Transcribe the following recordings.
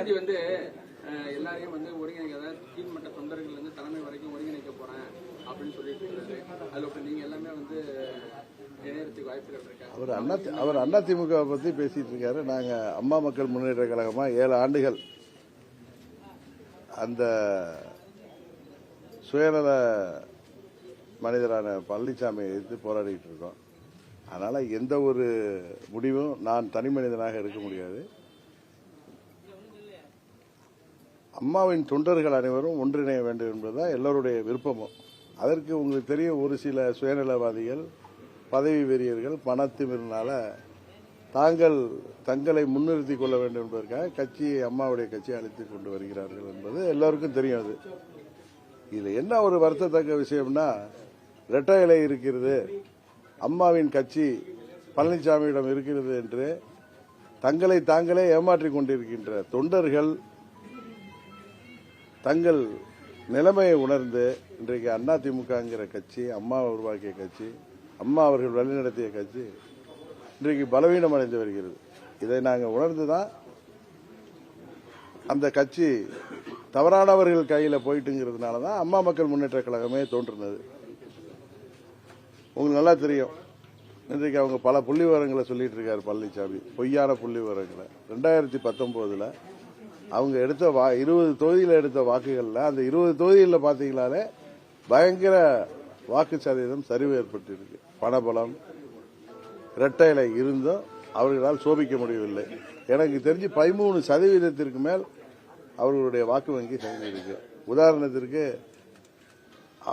கருணாநிதி வந்து எல்லாரையும் வந்து ஒருங்கிணைக்க கீழ்மட்ட தொண்டர்கள் இருந்து தலைமை வரைக்கும் ஒருங்கிணைக்க போறேன் அப்படின்னு சொல்லிட்டு இருக்காரு. அதுல இப்ப நீங்க எல்லாமே வந்து அவர் அண்ணா அவர் அண்ணா திமுக பத்தி பேசிட்டு இருக்காரு. நாங்க அம்மா மக்கள் முன்னேற்ற கழகமா ஏழு ஆண்டுகள் அந்த சுயநல மனிதரான பழனிசாமியை எதிர்த்து போராடிட்டு இருக்கோம். அதனால எந்த ஒரு முடிவும் நான் தனி மனிதனாக இருக்க முடியாது. அம்மாவின் தொண்டர்கள் அனைவரும் ஒன்றிணைய வேண்டும் என்பதுதான் எல்லோருடைய விருப்பமும். அதற்கு உங்களுக்கு தெரியும் ஒரு சில சுயநலவாதிகள் பதவி வெறியர்கள் பணத்திமிரினால தாங்கள் தங்களை முன்னிறுத்தி கொள்ள வேண்டும் என்பதற்காக கட்சியை அம்மாவுடைய கட்சியை அழைத்து கொண்டு வருகிறார்கள் என்பது எல்லோருக்கும் தெரியும் அது. இதில் என்ன ஒரு வருத்தத்தக்க விஷயம்னா இரட்டை இலை இருக்கிறது அம்மாவின் கட்சி பழனிசாமியிடம் இருக்கிறது என்று தங்களை தாங்களே ஏமாற்றிக் கொண்டிருக்கின்ற தொண்டர்கள் தங்கள் நிலைமையை உணர்ந்து இன்றைக்கு அதிமுகங்கிற கட்சி அம்மா உருவாக்கிய கட்சி அம்மா அவர்கள் வழிநடத்திய கட்சி இன்றைக்கு பலவீனம் அடைந்து வருகிறது. இதை நாங்கள் உணர்ந்து தான் அந்த கட்சி தவறானவர்கள் கையில் போயிட்டுங்கிறதுனால தான் அம்மா மக்கள் முன்னேற்ற கழகமே தோன்றினது. உங்களுக்கு நல்லா தெரியும். இன்றைக்கு அவங்க பல புள்ளி விவரங்களை சொல்லிட்டு இருக்காரு பழனிசாமி பொய்யான புள்ளி விவரங்களை ரெண்டாயிரத்தி பத்தொன்பதுல அவங்க எடுத்த வா இருபது தொகுதியில் எடுத்த வாக்குகளில் அந்த இருபது தொகுதிகளில் பார்த்தீங்களாலே பயங்கர வாக்கு சதவீதம் சரிவு ஏற்பட்டிருக்கு. பணபலம் இரட்டையில இருந்தும் அவர்களால் சோபிக்க முடியவில்லை. எனக்கு தெரிஞ்சு பதிமூணு சதவீதத்திற்கு மேல் அவர்களுடைய வாக்கு வங்கி சரிஞ்சிருக்கு உதாரணத்திற்கு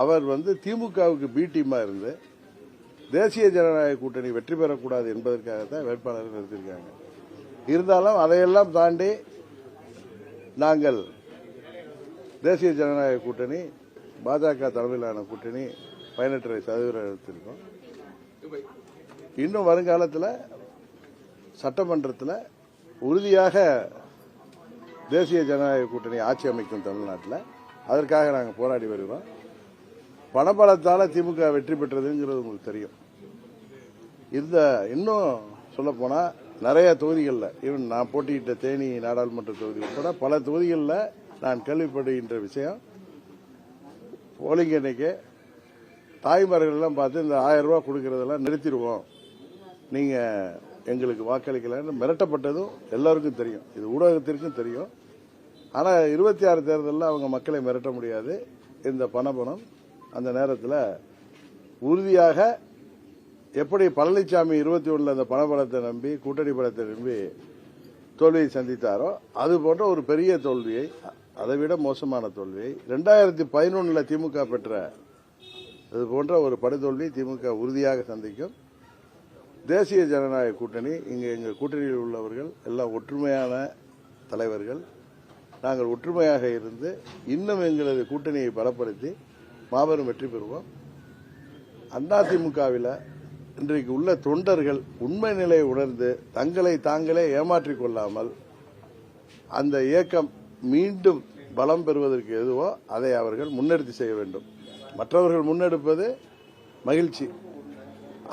அவர் வந்து திமுகவுக்கு பி டீமா இருந்து தேசிய ஜனநாயக கூட்டணி வெற்றி பெறக்கூடாது என்பதற்காகத்தான் வேட்பாளர்கள் நிறுத்தியிருக்காங்க. இருந்தாலும் அதையெல்லாம் தாண்டி நாங்கள் தேசிய ஜனநாயக கூட்டணி பாஜக தலைமையிலான கூட்டணி பயனற்ற சதவீதம் எடுத்திருக்கோம். இன்னும் வருங்காலத்தில் சட்டமன்றத்தில் உறுதியாக தேசிய ஜனநாயக கூட்டணி ஆட்சி அமைக்கும் தமிழ்நாட்டில். அதற்காக நாங்கள் போராடி வருகிறோம். பணபலத்தால் திமுக வெற்றி பெற்றதுங்கிறது உங்களுக்கு தெரியும். இந்த இன்னும் சொல்லப்போனால் நிறைய தொகுதிகளில். ஈவன் நான் போட்டியிட்ட தேனி நாடாளுமன்ற தொகுதி உட்பட பல தொகுதிகளில் நான் கேள்விப்படுகின்ற விஷயம் போலிங் அன்னைக்கு தாய்மார்கள்லாம் பார்த்து இந்த ஆயிரம் ரூபாய் கொடுக்கறதெல்லாம் நிறுத்திடுவோம். நீங்க எங்களுக்கு வாக்களிக்கலன்னு மிரட்டப்பட்டதும் எல்லாருக்கும் தெரியும். இது ஊடகத்திற்கும் தெரியும். ஆனால் இருபத்தி ஆறு தேர்தலில் அவங்க மக்களை மிரட்ட முடியாது. இந்த பணபணம் அந்த நேரத்தில் உறுதியாக எப்படி பழனிசாமி இருபத்தி ஒன்றில் அந்த பணபலத்தை நம்பி கூட்டணி பலத்தை நம்பி தோல்வியை சந்தித்தாரோ அது போன்ற ஒரு பெரிய தோல்வியை அதை விட மோசமான தோல்வியை ரெண்டாயிரத்தி பதினொன்றில் திமுக பெற்ற அது போன்ற ஒரு படுதோல்வி திமுக உறுதியாக சந்திக்கும். தேசிய ஜனநாயக கூட்டணி இங்கே எங்கள் கூட்டணியில் உள்ளவர்கள் எல்லாம் ஒற்றுமையான தலைவர்கள். நாங்கள் ஒற்றுமையாக இருந்து இன்னும் எங்களது கூட்டணியை பலப்படுத்தி மாபெரும் வெற்றி பெறுவோம். அதிமுகவில் இன்றைக்கு உள்ள தொண்டர்கள் உண்மை நிலையை உணர்ந்து தங்களை தாங்களே ஏமாற்றிக் கொள்ளாமல் அந்த இயக்கம் மீண்டும் பலம் பெறுவதற்கு எதுவோ அதை அவர்கள் முன்னெடுத்து செய்ய வேண்டும். மற்றவர்கள் முன்னெடுப்பது மகிழ்ச்சி.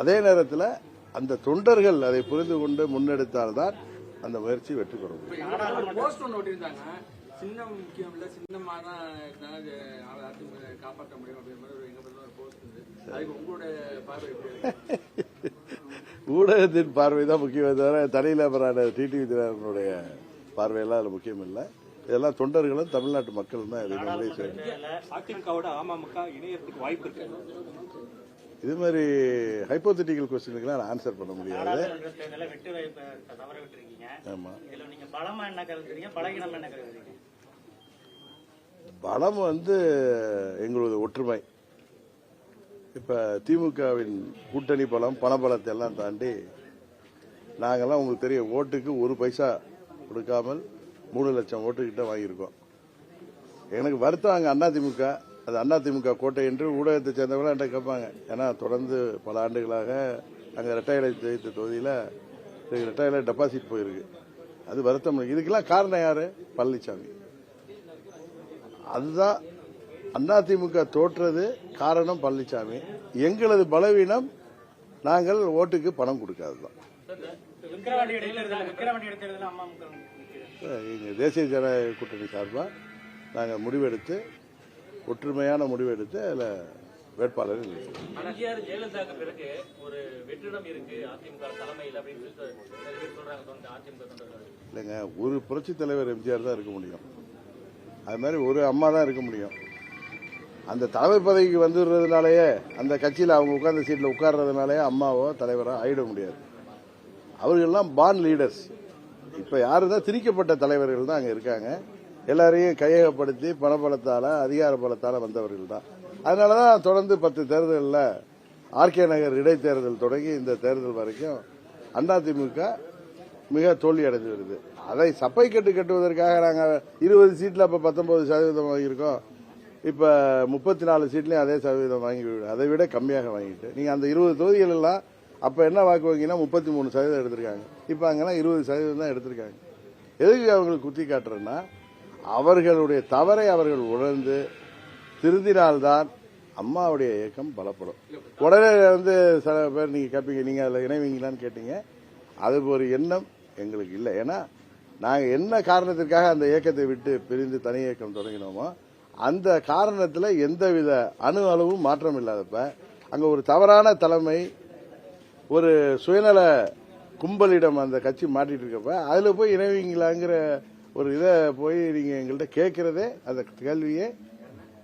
அதே நேரத்தில் அந்த தொண்டர்கள் அதை புரிந்து கொண்டு முன்னெடுத்தால்தான் அந்த முயற்சி வெற்றி பெறும். சின்னம் முக்கியம் இல்ல சின்னமா தான் காப்பாற்ற முடியும் அப்படின்ற மாதிரி ஊடகத்தின் பார்வை தான் முக்கியம் தவிர தனிநபரான டிடிவி தினகரனுடைய பார்வையெல்லாம் அதில் முக்கியம் இல்லை இதெல்லாம் தொண்டர்களும் தமிழ்நாட்டு மக்களும் தான் இதை மாதிரி ஹைப்போதெட்டிக்கல் கொஸ்டினுக்கெல்லாம் நான் ஆன்சர் பண்ண முடியாது. நாடாளுமன்ற தேர்தலில் வெற்றி வாய்ப்பை தவற விட்டுருக்கீங்க. ஆமா. இதுல நீங்க பலமா என்ன கருதுறீங்க? பலகீனம் என்ன கருதுறீங்க? பலம் வந்து எங்களது ஒற்றுமை. இப்ப திமுகவின் கூட்டணி பலம் பணபலத்தை எல்லாம் தாண்டி நாங்கெல்லாம் உங்களுக்கு தெரியும் ஓட்டுக்கு ஒரு பைசா கொடுக்காமல் மூணு லட்சம் ஓட்டுக்கிட்ட வாங்கியிருக்கோம். எனக்கு வருத்தம் அங்கே அதிமுக அது அதிமுக கோட்டை என்று ஊடகத்தை சேர்ந்தவங்க என்கிட்ட கேட்பாங்க. ஏன்னா தொடர்ந்து பல ஆண்டுகளாக அங்கே ரெட்டையிலை ஜெயித்த தொகுதியில் ரெட்டையில டெபாசிட் போயிருக்கு. அது வருத்தம். இதுக்கெல்லாம் காரணம் யாரு? பழனிசாமி அதுதான் அதிமுக தோற்றது காரணம் பழனிசாமி எங்களது பலவீனம் நாங்கள் ஓட்டுக்கு பணம் அம்மா எங்கள் தேசிய ஜனநாயக கூட்டணி சார்பாக நாங்கள் முடிவெடுத்து ஒற்றுமையான முடிவெடுத்து அதில் வேட்பாளரை இல்லைங்க ஒரு புரட்சித் தலைவர் எம்ஜிஆர் தான் இருக்க முடியும். அது மாதிரி ஒரு அம்மா தான் இருக்க முடியும். அந்த தலைமை பதவிக்கு வந்துடுறதுனாலயே அந்த கட்சியில் அவங்க உட்கார்ந்த சீட்டில் உட்கார்றதுனாலயே அம்மாவோ தலைவரோ ஆயிட முடியாது. அவர்கள்லாம் பான் லீடர்ஸ் இப்போ யாரு தான் திரிக்கப்பட்ட தலைவர்கள் தான் அங்கே இருக்காங்க. எல்லாரையும் கையகப்படுத்தி பணபலத்தால் அதிகார பலத்தால் வந்தவர்கள் தான். அதனால தான் தொடர்ந்து பத்து தேர்தலில் ஆர்கே நகர் இடைத்தேர்தல் தொடங்கி இந்த தேர்தல் வரைக்கும் அதிமுக மிக தோல்வி அடைந்து வருது அதை சப்பை கட்டு கட்டுவதற்காக நாங்கள் இருபது சீட்டில் அப்போ பத்தொன்பது சதவீதம் இருக்கோம் இப்போ முப்பத்தி நாலு சீட்லையும் அதே சதவீதம் வாங்கி அதை விட கம்மியாக வாங்கிட்டு. நீங்கள் அந்த இருபது தொகுதிகள் எல்லாம் அப்போ என்ன வாக்கு வாங்கினா முப்பத்தி மூணு சதவீதம் எடுத்திருக்காங்க. இப்போ அங்கெல்லாம் இருபது சதவீதம் தான் எடுத்திருக்காங்க. எதுக்கு அவங்களுக்கு குத்தி காட்டுறேன்னா அவர்களுடைய தவறை அவர்கள் உணர்ந்து திருந்தினால்தான் அம்மாவுடைய இயக்கம் பலப்படும். உடனே வந்து சில பேர் நீங்க கேட்பீங்க நீங்க அதில் இணைவீங்களான்னு கேட்டீங்க. அது ஒரு எண்ணம் எங்களுக்கு இல்லை. ஏன்னா நாங்கள் என்ன காரணத்திற்காக அந்த இயக்கத்தை விட்டு பிரிந்து தனி இயக்கம் தொடங்கினோமோ அந்த காரணத்தில் எந்தவித அணு அளவும் மாற்றம் இல்லாதப்ப அங்கே ஒரு தவறான தலைமை ஒரு சுயநல கும்பலிடம் அந்த கட்சி மாட்டிட்டு இருக்கப்ப அதில் போய் இணைவீங்களாங்கிற ஒரு இதை போய் நீங்கள் எங்கள்கிட்ட கேட்குறதே அந்த கேள்வியே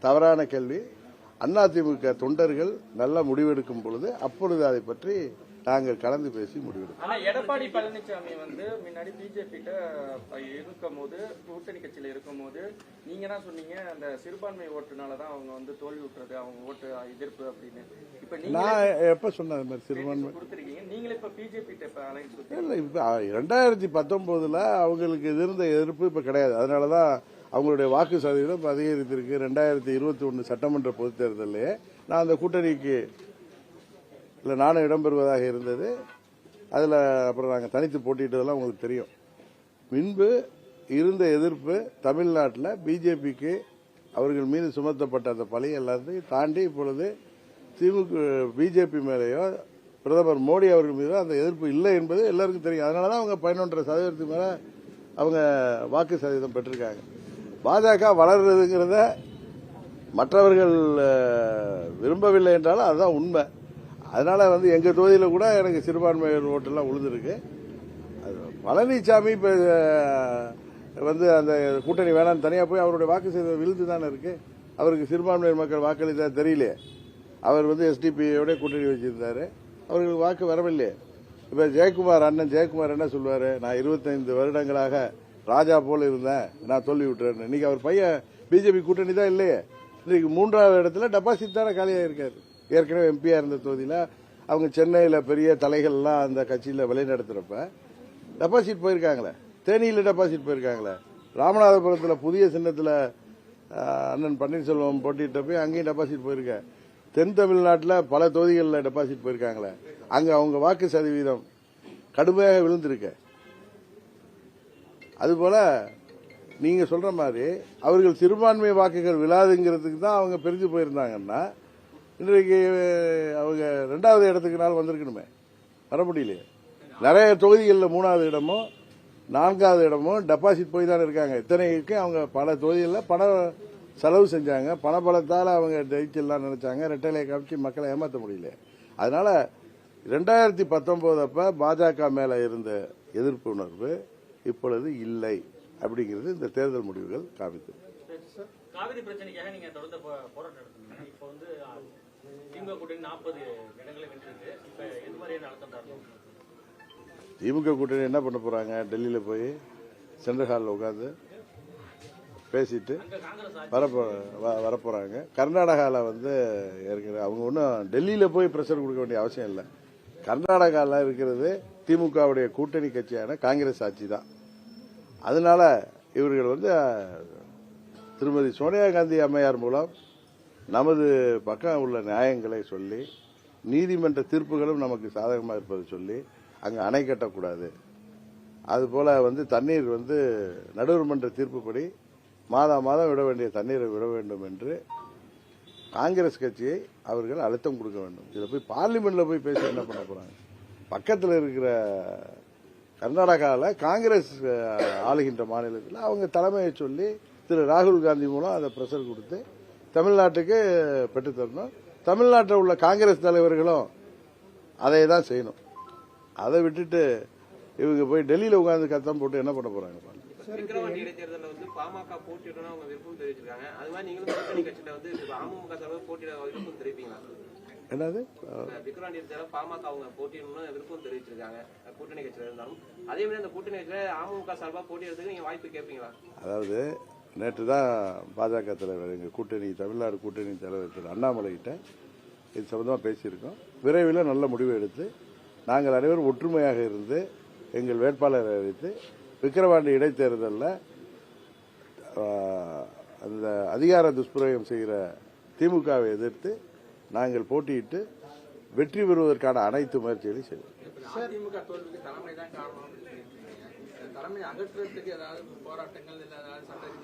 தவறான கேள்வி. அதிமுக தொண்டர்கள் நல்ல முடிவெடுக்கும் பொழுது அப்பொழுது அதை பற்றி நாங்கள் கலந்து பேசி முடிவெடுப்போம். ஆனா எடப்பாடி பழனிசாமி வந்து முன்னாடி பிஜேபி இருக்கும் போது கூட்டணி கட்சியில இருக்கும் போது நீங்க தான் சொன்னீங்க? அந்த சிறுபான்மை ஓட்டுனால தான் அவங்க வந்து தோல்வி விட்டுறது அவங்க ஓட்டு எதிர்ப்பு அப்படின்னு. இப்ப நான் எப்போ சொன்னேன் மாதிரி சிறுபான்மை கொடுத்துருக்கீங்க. நீங்களே இப்ப பிஜேபி இல்லை இப்போ ரெண்டாயிரத்தி பத்தொம்போதில் அவங்களுக்கு இருந்த எதிர்ப்பு இப்போ கிடையாது. அதனால தான் அவங்களுடைய வாக்கு சதவீதம் அதிகரித்திருக்கு. ரெண்டாயிரத்தி இருபத்தி ஒன்று சட்டமன்ற பொதுத் தேர்தலிலே நான் அந்த கூட்டணிக்கு இல்லை நானும் இடம்பெறுவதாக இருந்தது. அதில் அப்புறம் நாங்கள் தனித்து போட்டிட்டதெல்லாம் உங்களுக்கு தெரியும். முன்பு இருந்த எதிர்ப்பு தமிழ்நாட்டில் பிஜேபிக்கு அவர்கள் மீது சுமத்தப்பட்ட அந்த பழி எல்லாத்தையும் தாண்டி இப்பொழுது திமுக பிஜேபி மேலேயோ பிரதமர் மோடி அவர்கள் மீதோ அந்த எதிர்ப்பு இல்லை என்பது எல்லாருக்கும் தெரியும். அதனால தான் அவங்க பதினொன்றரை சதவீதத்துக்கு மேலே அவங்க வாக்கு சதவீதம் பெற்றிருக்காங்க. பாஜக வளர்றதுங்கிறத மற்றவர்கள் விரும்பவில்லை என்றாலும் அதுதான் உண்மை. அதனால வந்து எங்க தொகுதியில் கூட எனக்கு சிறுபான்மையினர் ஓட்டெல்லாம் உழுதுருக்கு அது பழனிசாமி இப்போ வந்து அந்த கூட்டணி வேணாம்னு தனியாக போய் அவருடைய வாக்கு செய்த விழுந்து தானே இருக்கு. அவருக்கு சிறுபான்மையினர் மக்கள் வாக்களித்தா தெரியலையே அவர் வந்து எஸ்டிபியோட கூட்டணி வச்சிருந்தாரு. அவர்களுக்கு வாக்கு வரவில்லையே இப்போ ஜெயக்குமார் அண்ணன் ஜெயக்குமார் என்ன சொல்லுவார்? நான் இருபத்தைந்து வருடங்களாக ராஜா போல இருந்தேன். நான் தோல்வி விட்டுறேன் இன்னைக்கு அவர் பையன் பிஜேபி கூட்டணி தான் இல்லையே. இன்னைக்கு மூன்றாவது இடத்துல டெபாசிட் தானே காலியாக இருக்காரு ஏற்கனவே எம்பியா இருந்த தொகுதியில் அவங்க சென்னையில் பெரிய தலைகள்லாம் அந்த கட்சியில் வழிநடத்துறப்ப டெபாசிட் போயிருக்காங்களே. தேனியில் டெபாசிட் போயிருக்காங்களே. ராமநாதபுரத்தில் புதிய சின்னத்தில் அண்ணன் பன்னீர்செல்வம் போட்டிட்ட போய் அங்கேயும் டெபாசிட் போயிருக்கேன் தென் தமிழ்நாட்டில் பல தொகுதிகளில் டெபாசிட் போயிருக்காங்களே. அங்கே அவங்க வாக்கு சதவீதம் கடுமையாக விழுந்திருக்கு. அதுபோல நீங்கள் சொல்கிற மாதிரி அவர்கள் சிறுபான்மை வாக்குகள் விழாதுங்கிறதுக்கு தான் அவங்க பிரிஞ்சு போயிருந்தாங்கன்னா இன்றைக்கு அவங்க ரெண்டாவது இடத்துக்கு நாள் வந்திருக்கணுமே. வர முடியலையே. நிறைய தொகுதிகளில் மூணாவது இடமும் நான்காவது இடமும் டெபாசிட் போய் தான் இருக்காங்க. இத்தனைக்கு அவங்க பல தொகுதிகளில் பண செலவு செஞ்சாங்க. பண பலத்தால் அவங்க ஜெயிச்சிடலாம் நினைச்சாங்க. ரெட்டலை காமிச்சு மக்களை ஏமாற்ற முடியல அதனால ரெண்டாயிரத்தி பத்தொம்போது அப்போ பாஜக மேலே இருந்த எதிர்ப்பு உணர்வு இப்பொழுது இல்லை அப்படிங்கிறது இந்த தேர்தல் முடிவுகள் காமித்தது காவிரி பிரச்சனைக்காக நீங்க தொடர்ந்து போ- போராட்டம் நடத்துனீங்க இப்போ வந்து அ, திமுக கூட்டணி நாற்பது இடங்களை வென்றிருக்கு. இப்ப எது மாதிரியான அழுத்தம் தரணும்? திமுக கூட்டணி என்ன பண்ண போறாங்க? டெல்லியில போய் சென்ட்ரல் ஹாலில் உட்காந்து பேசிட்டு வரப்போ வ- வரப்போறாங்க. கர்நாடகாவில் வந்து ஏற்கனவே அவங்க ஒன்றும் டெல்லியில் போய் ப்ரெஷர் கொடுக்க வேண்டிய அவசியம் இல்லை. கர்நாடகாவில் இருக்கிறது திமுகவுடைய கூட்டணி கட்சியான காங்கிரஸ் ஆட்சி தான். அதனால இவர்கள் வந்து திருமதி சோனியா காந்தி அம்மையார் மூலம் நமது பக்கம் உள்ள நியாயங்களை சொல்லி நீதிமன்ற தீர்ப்புகளும் நமக்கு சாதகமாக இருப்பதை சொல்லி அங்கே அணை கட்டக்கூடாது. அதுபோல் வந்து தண்ணீர் வந்து நடுவர் மன்ற தீர்ப்புப்படி மாதா மாதம் விட வேண்டிய தண்ணீரை விட வேண்டும் என்று காங்கிரஸ் கட்சியை அவர்கள் அழுத்தம் கொடுக்க வேண்டும். இதில் போய் பார்லிமெண்ட்டில் போய் பேசி என்ன பண்ண போகிறாங்க பக்கத்தில் இருக்கிற கர்நாடகாவில் காங்கிரஸ் ஆளுகின்ற மாநிலத்தில் அவங்க தலைமையை சொல்லி திரு ராகுல் காந்தி மூலம் அதை ப்ரெஷர் கொடுத்து தமிழ்நாட்டுக்கு பெற்றுத்தரணும் தமிழ்நாட்டில் உள்ள காங்கிரஸ் தலைவர்களும் அதை தான் செய்யணும். அதை விட்டுட்டு இவங்க போய் டெல்லியில் உட்கார்ந்து கத்தம் போட்டு என்ன பண்ண போறாங்க பாருங்க. விக்கிரவாண்டி இடைத்தேர்தலில் வந்து பாமக போட்டியிடணும் அவங்க விருப்பம் தெரிவிச்சிருக்காங்க. அது மாதிரி நீங்களும் கூட்டணி கட்சியில வந்து அமமுக சார்பாக போட்டியிட விருப்பம் தெரிவிப்பீங்களா? என்னது? இந்த விக்கிரவாண்டி இடைத்தேர்தல் பாமக அவங்க போட்டியிடணும்னு விருப்பம் தெரிவிச்சிருக்காங்க. கூட்டணி கட்சியில இருந்தாலும். அதே மாதிரி அந்த கூட்டணி கட்சியில அமமுக சார்பாக போட்டியிடறதுக்கு நீங்க வாய்ப்பு கேட்பீங்களா? அதாவது நேற்று தான் பாஜக தலைவர் எங்கள் கூட்டணி தமிழ்நாடு கூட்டணி தலைவர் திரு அண்ணாமலைகிட்ட இது சம்பந்தமாக பேசியிருக்கோம். விரைவில் நல்ல முடிவு எடுத்து நாங்கள் அனைவரும் ஒற்றுமையாக இருந்து எங்கள் வேட்பாளரை அறிவித்து விக்கிரவாண்டி இடைத்தேர்தலில் அந்த அதிகார துஷ்பிரயோகம் செய்கிற திமுகவை எதிர்த்து நாங்கள் போட்டியிட்டு வெற்றி பெறுவதற்கான அனைத்து முயற்சிகளையும் செய்வோம்.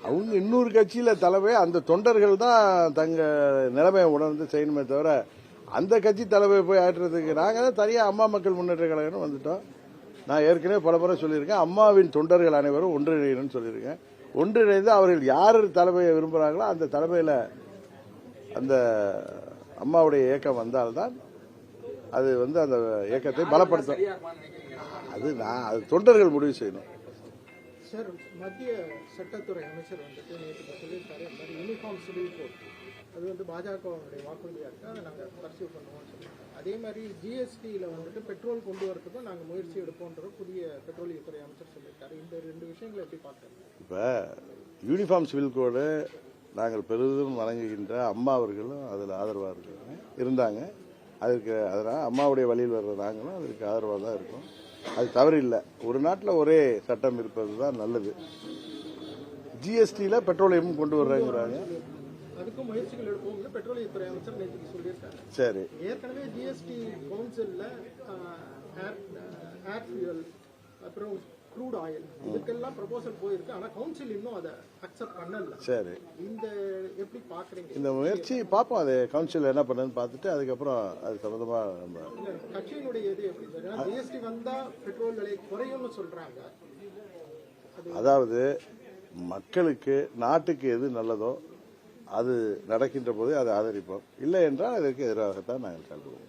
அவங்க இன்னொரு கட்சியில தலைமை அந்த தொண்டர்கள் தான் தங்க நிலைமையை உணர்ந்து செய்யணுமே தவிர அந்த கட்சி தலைமையை போய் ஆற்றுறதுக்கு நாங்கள் தான் தனியாக அம்மா மக்கள் முன்னேற்ற கழகம்னு வந்துட்டோம். நான் ஏற்கனவே பல முறை சொல்லியிருக்கேன். அம்மாவின் தொண்டர்கள் அனைவரும் ஒன்றிணையணும்னு சொல்லியிருக்கேன். ஒன்றிணைந்து அவர்கள் யார் தலைமையை விரும்புகிறாங்களோ அந்த தலைமையில் அந்த அம்மாவுடைய இயக்கம் வந்தால்தான் அது வந்து அந்த இயக்கத்தை பலப்படுத்தும். அது நான் அது தொண்டர்கள் முடிவு செய்யணும். சார் மத்திய சட்டத்துறை அமைச்சர் வந்துட்டு நேற்று சொல்லியிருக்காரு இந்த மாதிரி யூனிஃபார்ம் சிவில் கோட் அது வந்து பாஜகவுடைய வாக்குறுதியாக இருக்குது அதை நாங்கள் பர்சியூ பண்ணுவோம்னு சொல்லியிருக்காங்க. அதே மாதிரி ஜிஎஸ்டியில் வந்துட்டு பெட்ரோல் கொண்டு வரதுக்கும் நாங்கள் முயற்சி எடுப்போன்ற புதிய பெட்ரோலியத்துறை அமைச்சர் சொல்லியிருக்காரு. இந்த ரெண்டு விஷயங்களை எப்படி பார்க்குறீங்க? இப்போ யூனிஃபார்ம் சிவில் கோடு நாங்கள் பெரிதும் வணங்குகின்ற அம்மா அவர்களும் அதில் ஆதரவாக இருக்காங்க இருந்தாங்க. அதுக்கு அதனால் அம்மாவுடைய வழியில் வர்ற நாங்களும் அதுக்கு ஆதரவாக தான் இருக்கோம். அது தவறு இல்லை ஒரு நாட்டில் ஒரே சட்டம் இருப்பது தான் நல்லது. ஜிஎஸ்டியில் பெட்ரோலியமும் கொண்டு வர்றாங்கிறாங்க. அதுக்கும் முயற்சிகள் எடுப்போம்னு பெட்ரோலியத்துறை அமைச்சர் நேற்று சொல்லியிருக்காரு. சரி. ஏற்கனவே ஜிஎஸ்டி கவுன்சிலில் ஏர் ஏர் ஃபியூயல் அப்புறம் க்ரூட் ஆயில் இதுக்கெல்லாம் ப்ரொபோசல் போயிருக்கு. ஆனால் கவுன்சில் இன்னும் அதை அக்செப்ட் பண்ணல. சரி. இந்த எப்படி பார்க்குறீங்க இந்த முயற்சி பார்ப்போம். அது கவுன்சில் என்ன பண்ணுன்னு பார்த்துட்டு அதுக்கப்புறம் அது சம்மந்தமாக நம்ம கட்சியினுடைய இது எப்படி? சார் ஜிஎஸ்டி வந்தா பெட்ரோல் விலை குறையும்னு சொல்றாங்க. அதாவது மக்களுக்கு நாட்டுக்கு எது நல்லதோ அது நடக்கின்ற போது அதை ஆதரிப்போம். இல்லை என்றால் அதற்கு எதிராகத்தான் நாங்கள் செயல்படுவோம்.